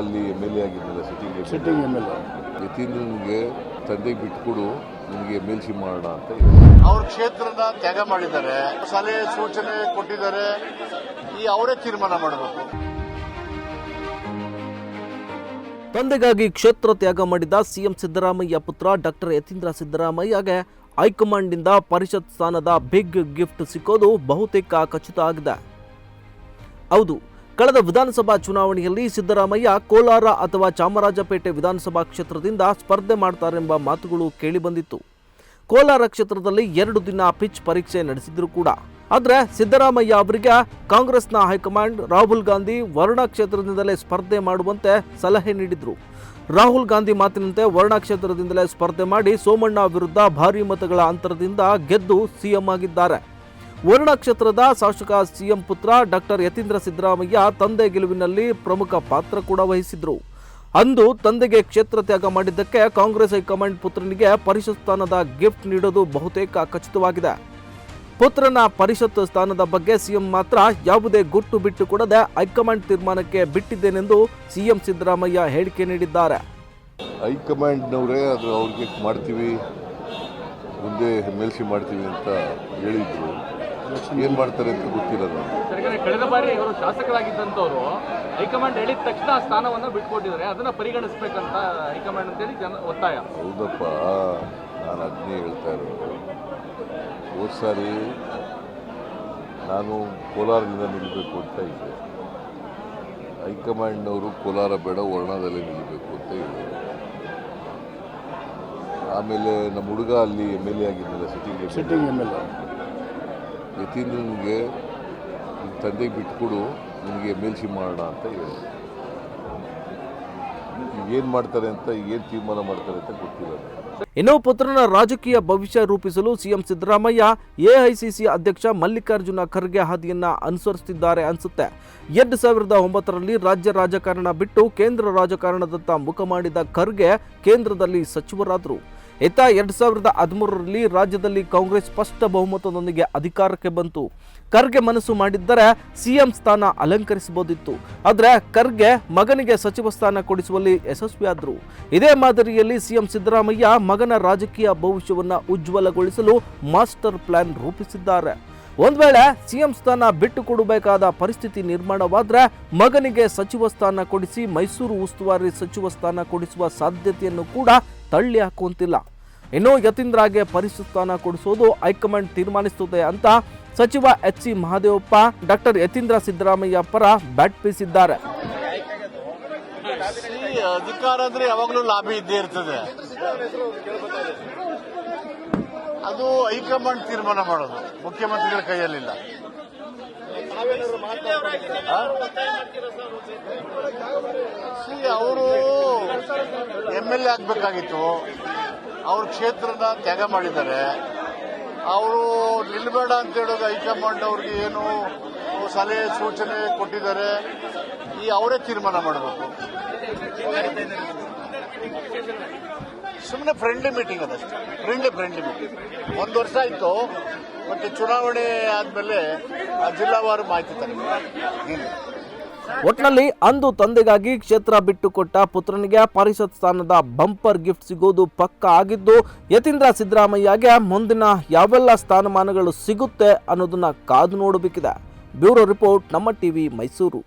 ಅಲ್ಲಿ M L A ಆಗಿದ್ದಲ್ಲ sitting sitting M L A ಯತೀಂದ್ರನಿಗೆ ತಂದೆಗೆ ಬಿಟ್ಕೊಡು ನಿಮಗೆ ಎಂ ಎಲ್ ಸಿ ಮಾಡೋಣ ಅಂತ ಹೇಳಿದ್ರು. ಅವ್ರ ಕ್ಷೇತ್ರನ ತ್ಯಾಗ ಮಾಡಿದ್ದಾರೆ ಸಲಹೆ ಸೂಚನೆ ಕೊಟ್ಟಿದ್ದಾರೆ ಈ ಅವರೇ ತೀರ್ಮಾನ ಮಾಡಬೇಕು. ತಂದೆಗಾಗಿ ಕ್ಷೇತ್ರ ತ್ಯಾಗ ಮಾಡಿದ ಸಿಎಂ ಸಿದ್ದರಾಮಯ್ಯ ಪುತ್ರ ಡಾಕ್ಟರ್ ಯತೀಂದ್ರ ಸಿದ್ದರಾಮಯ್ಯಗೆ ಹೈಕಮಾಂಡ್ನಿಂದ ಪರಿಷತ್ ಸ್ಥಾನದ ಬಿಗ್ ಗಿಫ್ಟ್ ಸಿಕ್ಕೋದು ಬಹುತೇಕ ಖಚಿತ ಆಗಿದೆ. ಹೌದು ಕಳೆದ ವಿಧಾನಸಭಾ ಚುನಾವಣೆಯಲ್ಲಿ ಸಿದ್ದರಾಮಯ್ಯ ಕೋಲಾರ ಅಥವಾ ಚಾಮರಾಜಪೇಟೆ ವಿಧಾನಸಭಾ ಕ್ಷೇತ್ರದಿಂದ ಸ್ಪರ್ಧೆ ಮಾಡ್ತಾರೆಂಬ ಮಾತುಗಳು ಕೇಳಿಬಂದಿತ್ತು. ಕೋಲಾರ ಕ್ಷೇತ್ರದಲ್ಲಿ ಎರಡು ದಿನ ಪಿಚ್ ಪರೀಕ್ಷೆ ನಡೆಸಿದ್ರು ಕೂಡ. ಆದರೆ ಸಿದ್ದರಾಮಯ್ಯ ಅವರಿಗೆ ಕಾಂಗ್ರೆಸ್ನ ಹೈಕಮಾಂಡ್ ರಾಹುಲ್ ಗಾಂಧಿ ವರ್ಣ ಕ್ಷೇತ್ರದಿಂದಲೇ ಸ್ಪರ್ಧೆ ಮಾಡುವಂತೆ ಸಲಹೆ ನೀಡಿದ್ರು. ರಾಹುಲ್ ಗಾಂಧಿ ಮಾತಿನಂತೆ ವರ್ಣ ಕ್ಷೇತ್ರದಿಂದಲೇ ಸ್ಪರ್ಧೆ ಮಾಡಿ ಸೋಮಣ್ಣ ವಿರುದ್ಧ ಭಾರೀ ಮತಗಳ ಅಂತರದಿಂದ ಗೆದ್ದು ಸಿಎಂ ಆಗಿದ್ದಾರೆ. ವರ್ಣ ಕ್ಷೇತ್ರದ ಶಾಸಕ ಸಿಎಂ ಪುತ್ರ ಡಾಕ್ಟರ್ ಯತೀಂದ್ರ ಸಿದ್ದರಾಮಯ್ಯ ತಂದೆ ಗೆಲುವಿನಲ್ಲಿ ಪ್ರಮುಖ ಪಾತ್ರ ಕೂಡ ವಹಿಸಿದ್ರು. ಅಂದು ತಂದೆಗೆ ಕ್ಷೇತ್ರ ತ್ಯಾಗ ಮಾಡಿದ್ದಕ್ಕೆ ಕಾಂಗ್ರೆಸ್ ಹೈಕಮಾಂಡ್ ಪುತ್ರನಿಗೆ ಪರಿಷತ್ ಸ್ಥಾನದ ಗಿಫ್ಟ್ ನೀಡೋದು ಬಹುತೇಕ ಖಚಿತವಾಗಿದೆ. ಪುತ್ರನ ಪರಿಷತ್ ಸ್ಥಾನದ ಬಗ್ಗೆ ಸಿಎಂ ಮಾತ್ರ ಯಾವುದೇ ಗುಟ್ಟು ಬಿಟ್ಟು ಕೊಡದೆ ಹೈಕಮಾಂಡ್ ತೀರ್ಮಾನಕ್ಕೆ ಬಿಟ್ಟಿದ್ದೇನೆಂದು ಸಿಎಂ ಸಿದ್ದರಾಮಯ್ಯ ಹೇಳಿಕೆ ನೀಡಿದ್ದಾರೆ. ಹೈಕಮಾಂಡ್ನವರೇ ಅದು ಅವ್ರಿಗೆ ಮಾಡ್ತೀವಿ. ಮುಂದೆ ಎಂ ಎಲ್ ಸಿ ಮಾಡ್ತೀವಿ ಅಂತ ಹೇಳಿದ್ರು. ಏನು ಮಾಡ್ತಾರೆ ಅಂತ ಗೊತ್ತಿಲ್ಲ ನನಗೆ. ಕಳೆದ ಬಾರಿ ಇವರು ಶಾಸಕರಾಗಿದ್ದಂಥವ್ರು ಹೈಕಮಾಂಡ್ ಹೇಳಿದ ತಕ್ಷಣ ಆ ಸ್ಥಾನವನ್ನು ಬಿಟ್ಕೊಟ್ಟಿದ್ದಾರೆ. ಅದನ್ನ ಪರಿಗಣಿಸ್ಬೇಕಂತ ಹೈಕಮಾಂಡ್ ಅಂತೇಳಿ ಜನ ಒತ್ತಾಯ. ಹೌದಪ್ಪ ನಾನು ಅದನ್ನೇ ಹೇಳ್ತಾ ಇರೋದು. ಹೋದ ಸಾರಿ ನಾನು ಕೋಲಾರದಿಂದ ನಿಲ್ಲಬೇಕು ಅಂತ ಇದ್ದೆ. ಹೈಕಮಾಂಡ್ನವರು ಕೋಲಾರ ಬೇಡ ವರ್ಣದಲ್ಲಿ ನಿಲ್ಲಬೇಕು ಅಂತ ಹೇಳಿದ್ರು ಆಮೇಲೆ ನಮ್ಮ ಹುಡುಗ ಅಲ್ಲಿ M L A ಆಗಿದ್ದಲ್ಲ sitting sitting M L A. ಯತೀಂದ್ರನಿಗೆ ನಿಮ್ಮ ತಂದೆಗೆ ಬಿಟ್ಕೊಡು ನಿಮಗೆ ಎಂ ಎಲ್ ಸಿ ಮಾಡೋಣ ಅಂತ ಹೇಳಿ. ಏನು ಮಾಡ್ತಾರೆ ಅಂತ ಏನು ತೀರ್ಮಾನ ಮಾಡ್ತಾರೆ ಅಂತ ಗೊತ್ತಿಲ್ಲ. ನನಗೆ. ಇನ್ನು ಪುತ್ರನ ರಾಜಕೀಯ ಭವಿಷ್ಯ ರೂಪಿಸಲು ಸಿಎಂ ಸಿದ್ದರಾಮಯ್ಯ ಎಐಸಿಸಿ ಅಧ್ಯಕ್ಷ ಮಲ್ಲಿಕಾರ್ಜುನ ಖರ್ಗೆ ಹಾದಿಯನ್ನ ಅನುಸರಿಸುತ್ತಿದ್ದಾರೆ ಅನ್ಸುತ್ತೆ. ಎರಡು ಸಾವಿರದ ಒಂಬತ್ತರಲ್ಲಿ ರಾಜ್ಯ ರಾಜಕಾರಣ ಬಿಟ್ಟು ಕೇಂದ್ರ ರಾಜಕಾರಣದತ್ತ ಮುಖ ಮಾಡಿದ ಖರ್ಗೆ ಕೇಂದ್ರದಲ್ಲಿ ಸಚಿವರಾದರು. ಇತ್ತ ಎರಡ್ ಸಾವಿರದ ಹದಿಮೂರರಲ್ಲಿ ರಾಜ್ಯದಲ್ಲಿ ಕಾಂಗ್ರೆಸ್ ಸ್ಪಷ್ಟ ಬಹುಮತದೊಂದಿಗೆ ಅಧಿಕಾರಕ್ಕೆ ಬಂತು. ಖರ್ಗೆ ಮನಸ್ಸು ಮಾಡಿದ್ದರೆ ಸಿಎಂ ಸ್ಥಾನ ಅಲಂಕರಿಸಬಹುದಿತ್ತು. ಆದರೆ ಖರ್ಗೆ ಮಗನಿಗೆ ಸಚಿವ ಸ್ಥಾನ ಕೊಡಿಸುವಲ್ಲಿ ಯಶಸ್ವಿಯಾದರು ಇದೇ ಮಾದರಿಯಲ್ಲಿ ಸಿಎಂ ಸಿದ್ದರಾಮಯ್ಯ ಮಗನ ರಾಜಕೀಯ ಭವಿಷ್ಯವನ್ನು ಉಜ್ವಲಗೊಳಿಸಲು ಮಾಸ್ಟರ್ ಪ್ಲಾನ್ ರೂಪಿಸಿದ್ದಾರೆ. ಒಂದ್ ವೇಳೆ ಸಿಎಂ ಸ್ಥಾನ ಬಿಟ್ಟು ಕೊಡಬೇಕಾದ ಪರಿಸ್ಥಿತಿ ನಿರ್ಮಾಣವಾದ್ರೆ ಮಗನಿಗೆ ಸಚಿವ ಸ್ಥಾನ ಕೊಡಿಸಿ ಮೈಸೂರು ಉಸ್ತುವಾರಿ ಸಚಿವ ಸ್ಥಾನ ಕೊಡಿಸುವ ಸಾಧ್ಯತೆಯನ್ನು ಕೂಡ ತಳ್ಳಿ ಹಾಕುವಂತಿಲ್ಲ. ಇನ್ನು ಯತೀಂದ್ರಾಗೆ ಸ್ಥಾನ ಕೊಡಿಸೋದು ಹೈಕಮಾಂಡ್ ತೀರ್ಮಾನಿಸುತ್ತದೆ ಅಂತ ಸಚಿವ H C Mahadevappa, doctor Yathindra Siddaramaiah ಪರ ಬ್ಯಾಟ್ ಬೀಸಿದ್ದಾರೆ. ಅಧಿಕಾರ ಅಂದ್ರೆ ಯಾವಾಗಲೂ ಇದ್ದೇ ಇರ್ತದೆ. ಅದು ಹೈಕಮಾಂಡ್ ತೀರ್ಮಾನ ಮಾಡೋದು. ಮುಖ್ಯಮಂತ್ರಿಗಳ ಕೈಯಲ್ಲಿಲ್ಲ. ಅವರು ಎಂ ಎಲ್ ಎ ಆಗ್ಬೇಕಾಗಿತ್ತು. ಅವ್ರ ಕ್ಷೇತ್ರನ ತ್ಯಾಗ ಮಾಡಿದ್ದಾರೆ. ಅವರು ನಿಲ್ಬೇಡ ಅಂತ ಹೇಳೋದು ಹೈಕಮಾಂಡ್ ಅವ್ರಿಗೆ ಏನು ಸಲಹೆ, ಸೂಚನೆ ಕೊಟ್ಟಿದ್ದಾರೆ. ಈ ಅವರೇ ತೀರ್ಮಾನ ಮಾಡಬೇಕು. ಸುಮ್ಮನೆ ಫ್ರೆಂಡ್ಲಿ ಮೀಟಿಂಗ್ ಅದಷ್ಟೇ ಫ್ರೆಂಡ್ಲಿ ಫ್ರೆಂಡ್ಲಿ ಮೀಟಿಂಗ್ ಒಂದು ವರ್ಷ ಆಯಿತು, ಮತ್ತೆ ಚುನಾವಣೆ ಆದಮೇಲೆ ಜಿಲ್ಲಾವಾರು ಮಾಹಿತಿ ತರಬೇಕು ಒಟ್ನಲ್ಲಿ ಅಂದು ತಂದೆಗಾಗಿ ಕ್ಷೇತ್ರ ಬಿಟ್ಟುಕೊಟ್ಟ ಪುತ್ರನಿಗೆ ಪರಿಷತ್ ಸ್ಥಾನದ ಬಂಪರ್ ಗಿಫ್ಟ್ ಸಿಗೋದು ಪಕ್ಕ ಆಗಿದ್ದು, ಯತೀಂದ್ರ ಸಿದ್ದರಾಮಯ್ಯಗೆ ಮುಂದಿನ ಯಾವೆಲ್ಲ ಸ್ಥಾನಮಾನಗಳು ಸಿಗುತ್ತೆ ಅನ್ನೋದನ್ನ ಕಾದು ನೋಡಬೇಕಿದೆ. ಬ್ಯೂರೋ ರಿಪೋರ್ಟ್ ನಮ್ಮ ಟಿವಿ ಮೈಸೂರು.